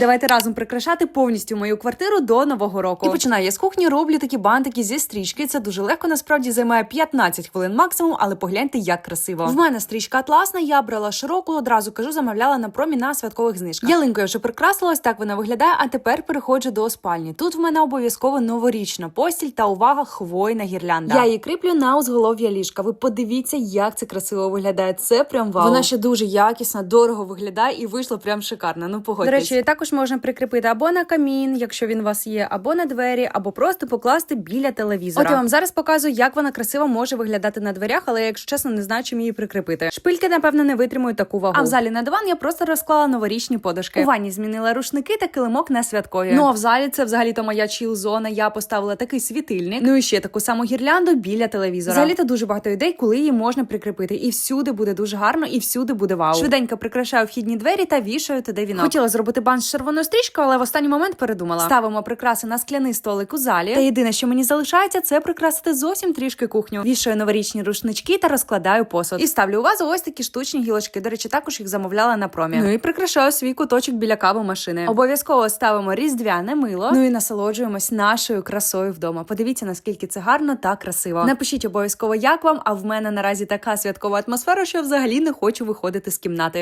Давайте разом прикрашати повністю мою квартиру до нового року. І починаю я з кухні, роблю такі бантики зі стрічки. Це дуже легко, насправді займає 15 хвилин максимум, але погляньте, як красиво. В мене стрічка атласна, я брала широку, одразу кажу, замовляла на промі на святкових знижках. Ялинку я вже прикрасила, ось так вона виглядає. А тепер переходжу до спальні. Тут в мене обов'язково новорічна постіль та увага, хвойна гірлянда. Я її кріплю на узголов'я ліжка. Ви подивіться, як це красиво виглядає. Це прям вау. Вона ще дуже якісна, дорого виглядає і вийшло прям шикарно. Ну погодьтесь. До речі, я також можна прикріпити або на камін, якщо він у вас є, або на двері, або просто покласти біля телевізора. От я вам зараз показую, як вона красиво може виглядати на дверях, але я, якщо чесно, не знаю, чим її прикріпити. Шпильки, напевно, не витримують таку вагу. А в залі на диван я просто розклала новорічні подушки. У ванні змінила рушники та килимок на святкові. Ну а в залі це взагалі то моя чіл-зона. Я поставила такий світильник. Ну і ще таку саму гірлянду біля телевізора. Взагалі то дуже багато ідей, коли її можна прикріпити. І всюди буде дуже гарно, і всюди буде вау. Швиденько прикрашаю вхідні двері та вішаю туди вінок. Хотіла зробити бант з червоною стрічкою, але в останній момент передумала. Ставимо прикраси на скляний столик у залі. Та єдине, що мені залишається, це прикрасити зовсім трішки кухню. Вішаю новорічні рушнички та розкладаю посуд. І ставлю у вазу ось такі штучні гілочки. До речі, також їх замовляла на промі. Ну і прикрашаю свій куточок біля кави машини. Обов'язково ставимо різдвяне мило. Ну і насолоджуємось нашою красою вдома. Подивіться, наскільки це гарно та красиво. Напишіть обов'язково, як вам. А в мене наразі така святкова атмосфера, що взагалі не хочу виходити з кімнати.